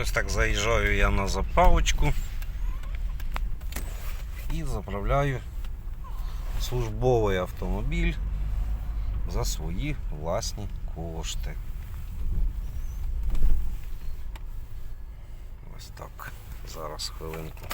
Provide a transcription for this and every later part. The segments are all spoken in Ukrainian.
Ось так заїжджаю я на заправочку і заправляю службовий автомобіль за свої власні кошти. Ось так. Зараз хвилинку.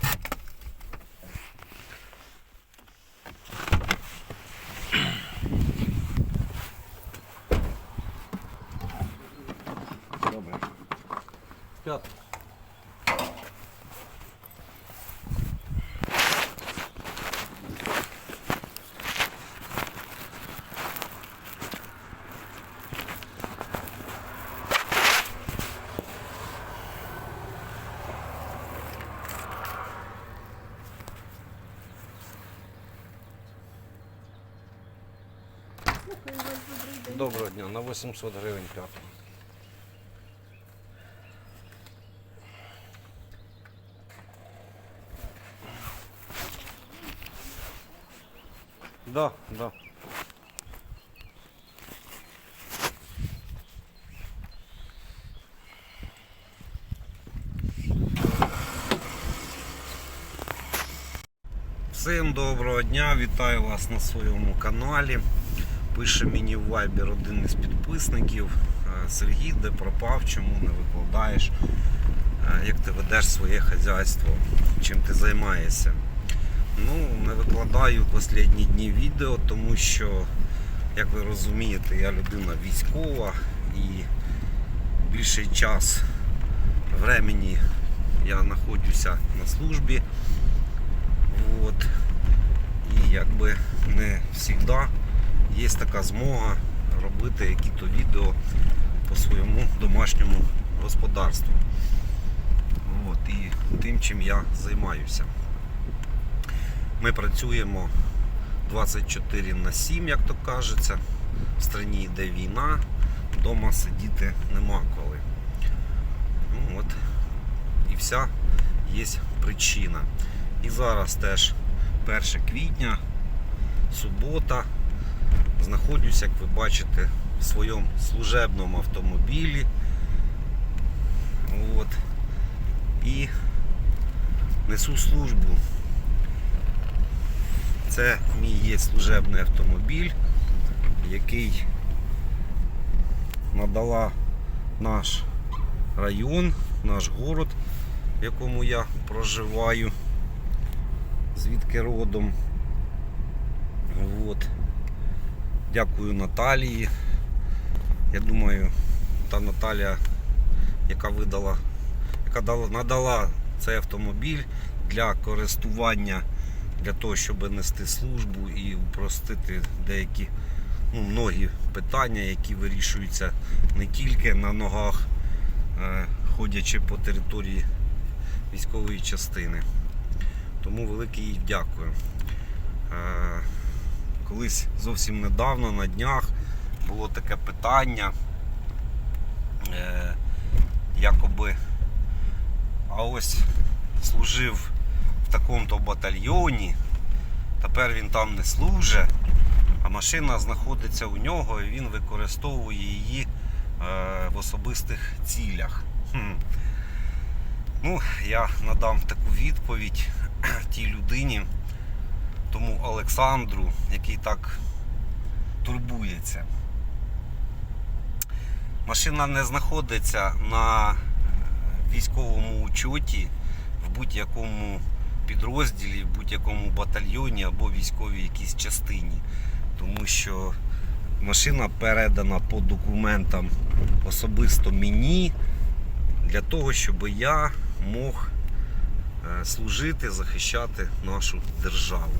Доброго дня, на 800 гривень п'ятий. Да, да. Всім доброго дня, вітаю вас на своєму каналі. Пише мені в Viber один із підписників е, Сергій, де пропав, чому не викладаєш, е, як ти ведеш своє хазяйство, чим ти займаєшся. Ну, не викладаю останні дні відео, тому що, як ви розумієте, я людина військова і більший час времени я знаходжуся на службі. От. І якби не завжди є така змога робити які-то відео по своєму домашньому господарству. От, і тим, чим я займаюся. Ми працюємо 24 на 7, як то кажеться. В країні йде війна, вдома сидіти нема коли. Ну, от, і вся є причина. І зараз теж 1 квітня, субота. Знаходжусь, як ви бачите, в своєму служебному автомобілі. От. І несу службу. Це мій є служебний автомобіль, який надала наш район, наш город, в якому я проживаю, звідки родом. От. Дякую Наталії. Я думаю, та Наталія, яка видала, яка дала, надала цей автомобіль для користування, для того, щоб нести службу і упростити деякі ну, многі питання, які вирішуються не тільки на ногах, е, ходячи по території військової частини. Тому велике їй дякую. Колись зовсім недавно на днях було таке питання, е, якоби, а ось служив в такому-то батальйоні, тепер він там не служить, а машина знаходиться у нього і він використовує її е, в особистих цілях. Хм. Ну, я надам таку відповідь тій людині тому Олександру, який так турбується. Машина не знаходиться на військовому учоті в будь-якому підрозділі, в будь-якому батальйоні або військовій якійсь частині. Тому що машина передана по документам особисто мені для того, щоб я мог е, служити, захищати нашу державу.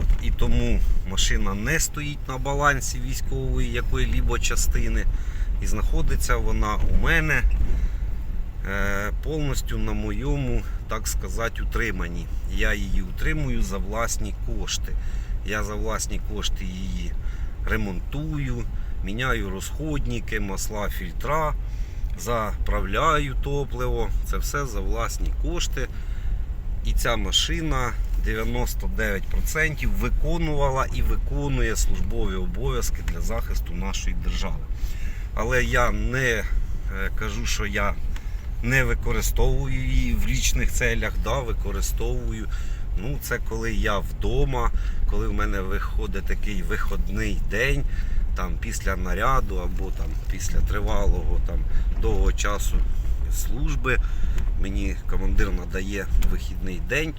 От. І тому машина не стоїть на балансі військової якої-либо частини. І знаходиться вона у мене е, повністю на моєму, так сказати, утриманні. Я її утримую за власні кошти. Я за власні кошти її ремонтую, міняю розходники, масла, фільтра, заправляю топливо. Це все за власні кошти. І ця машина 99% виконувала і виконує службові обов'язки для захисту нашої держави. Але я не е, кажу, що я не використовую її в лічних целях, да, використовую. Ну, це коли я вдома, коли в мене виходить такий виходний день, там після наряду або там після тривалого там довгого часу служби. Мені командир надає вихідний день.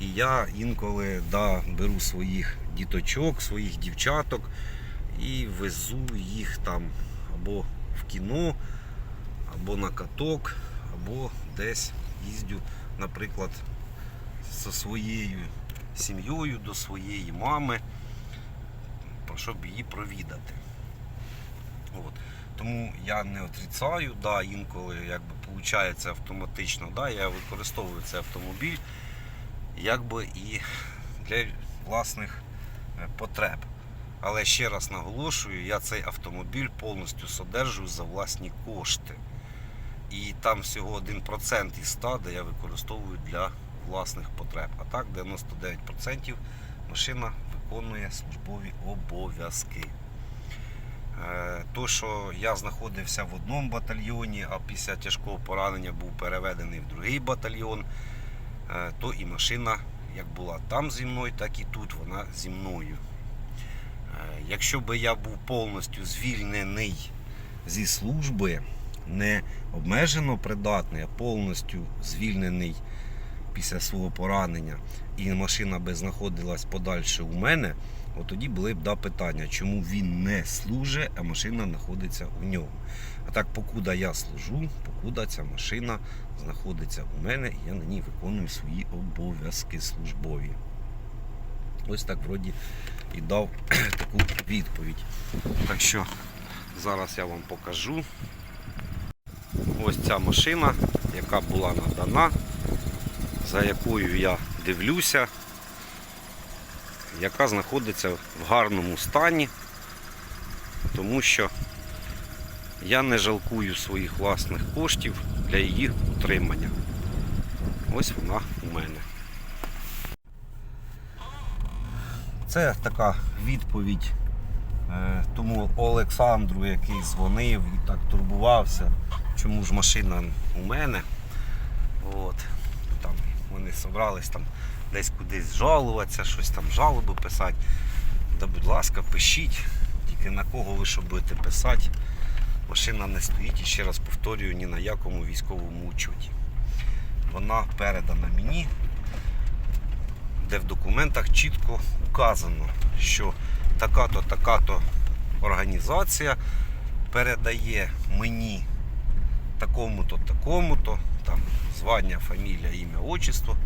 І я інколи да, беру своїх діточок, своїх дівчаток і везу їх там або в кіно, або на каток, або десь їздю, наприклад, зі своєю сім'єю до своєї мами, щоб її провідати. От. Тому я не отрицаю, да, інколи якби виходить автоматично, да, я використовую цей автомобіль якби і для власних е, потреб. Але ще раз наголошую, я цей автомобіль повністю содержую за власні кошти. І там всього 1% із 100, де я використовую для власних потреб. А так 99% машина виконує службові обов'язки. Е, То, що я знаходився в одному батальйоні, а після тяжкого поранення був переведений в другий батальйон, е, то і машина як була там зі мною, так і тут вона зі мною. Е, Якщо би я був повністю звільнений зі служби, не обмежено придатний, а повністю звільнений після свого поранення, і машина би знаходилась подальше у мене, от тоді були б да, питання, чому він не служить, а машина знаходиться у ньому. А так, покуда я служу, покуда ця машина знаходиться у мене, і я на ній виконую свої обов'язки службові. Ось так вроді і дав таку відповідь. Так що зараз я вам покажу. Ось ця машина, яка була надана, за якою я дивлюся, яка знаходиться в гарному стані, тому що я не жалкую своїх власних коштів для її утримання. Ось вона у мене. Це така відповідь е, тому Олександру, який дзвонив і так турбувався, чому ж машина у мене. От. Там вони зібрались там десь кудись жалуватися, щось там жалоби писати. Да, будь ласка, пишіть, тільки на кого ви що будете писати. Машина не стоїть і ще раз повторюю ні на якому військовому учоті. Вона передана мені, де в документах чітко указано, що така-то, така-то організація передає мені такому-то, такому-то, там звання, фамілія, ім'я, отчество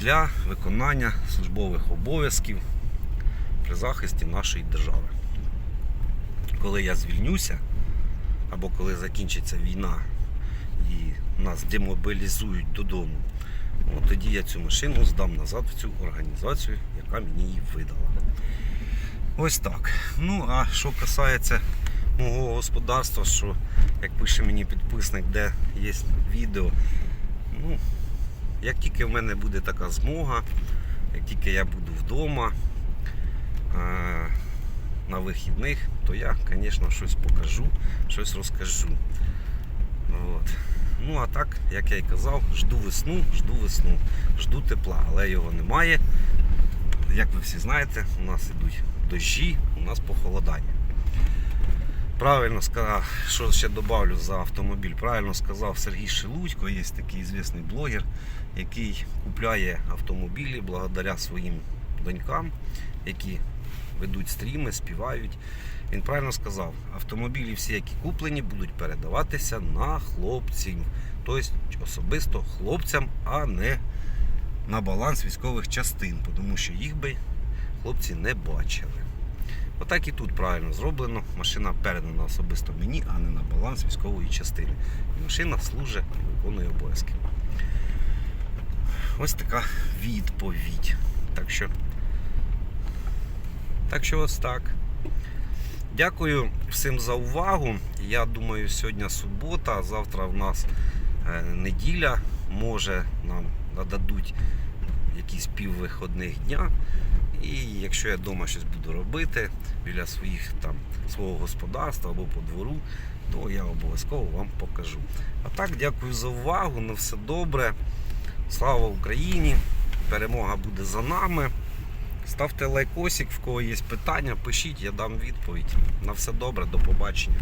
для виконання службових обов'язків при захисті нашої держави. Коли я звільнюся, або коли закінчиться війна і нас демобілізують додому, от тоді я цю машину здам назад в цю організацію, яка мені її видала. Ось так. Ну, а що касається мого господарства, що, як пише мені підписник, де є відео, ну, як тільки в мене буде така змога, як тільки я буду вдома е, на вихідних, то я, звісно, щось покажу, щось розкажу. От. Ну а так, як я і казав, жду весну, жду весну, жду тепла, але його немає. Як ви всі знаєте, у нас ідуть дощі, у нас похолодання. Правильно сказав, що ще додавлю за автомобіль. Правильно сказав Сергій Шелудько, є такий звісний блогер, який купляє автомобілі благодаря своїм донькам, які ведуть стріми, співають. Він правильно сказав, автомобілі всі, які куплені, будуть передаватися на хлопців. Тобто особисто хлопцям, а не на баланс військових частин, тому що їх би хлопці не бачили. Отак і тут правильно зроблено. Машина передана особисто мені, а не на баланс військової частини. І машина служить і виконує обов'язки. Ось така відповідь. Так що, так що ось так. Дякую всім за увагу. Я думаю, сьогодні субота, завтра в нас е, неділя. Може нам нададуть якісь піввиходних дня. І якщо я вдома щось буду робити біля своїх там свого господарства або по двору, то я обов'язково вам покажу. А так, дякую за увагу. На все добре. Слава Україні! Перемога буде за нами. Ставте лайкосик, в кого є питання, пишіть, я дам відповідь. На все добре, до побачення.